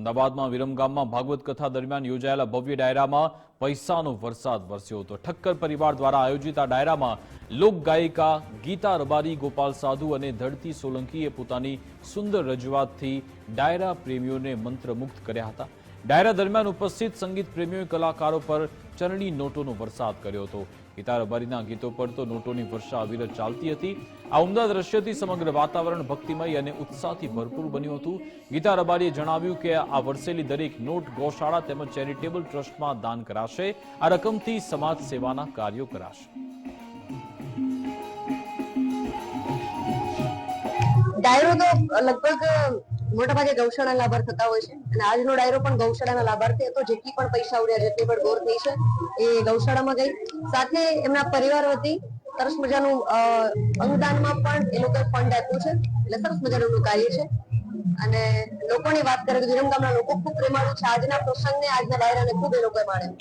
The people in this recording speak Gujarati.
અમદાવાદમાં વિરમગામમાં ભાગવત કથા દરમિયાન યોજાયેલા ભવ્ય ડાયરામાં પૈસાનો વરસાદ વરસ્યો હતો. ઠક્કર પરિવાર દ્વારા આયોજિત આ ડાયરામાં લોકગાયિકા ગીતા રબારી, ગોપાલ સાધુ અને ધરતી સોલંકીએ પોતાની સુંદર રજૂઆતથી ડાયરા પ્રેમીઓને મંત્રમુગ્ધ કર્યા હતા. ડાયરા દરમિયાન ઉપસ્થિત સંગીત પ્રેમીઓએ કલાકારો પર ચરણી નોટોનો વરસાદ કર્યો હતો. ગીતા રબારીના ગીતો પર તો નોટોની વર્ષા અવિરત ચાલતી હતી. આ ઉમદા દ્રશ્યથી સમગ્ર વાતાવરણ ભક્તિમય અને ઉત્સાહથી ભરપૂર બન્યું હતું. ગીતા રબારીએ જણાવ્યું કે આ વરસેલી દરેક નોટ ગૌશાળા તેમજ ચેરિટેબલ ટ્રસ્ટમાં દાન કરાશે. આ રકમથી સમાજ સેવાના કાર્યો કરાશે. ડાયરો તો લગભગ મોટા ભાગે ગૌશાળા લાભાર્થ થતા હોય છે. અને આજનો ડાયરો પણ ગૌશાળાના લાભાર્થી હતો જેટલી પણ પૈસા ઉડ્યા, જેટલી પણ ગોર થઈ છે, એ ગૌશાળામાં ગઈ. સાથે એમના પરિવાર વતી સરસ મજાનું અનુદાનમાં પણ એ લોકોએ ફંડ આપ્યું છે. એટલે સરસ મજાનું કાર્ય છે. અને લોકોની વાત કરે તો વિરમગામના લોકો ખૂબ પ્રેમાળુ છે. આજના પ્રસંગને, આજના ડાયરાને ખૂબ એ લોકોએ માણ્યો.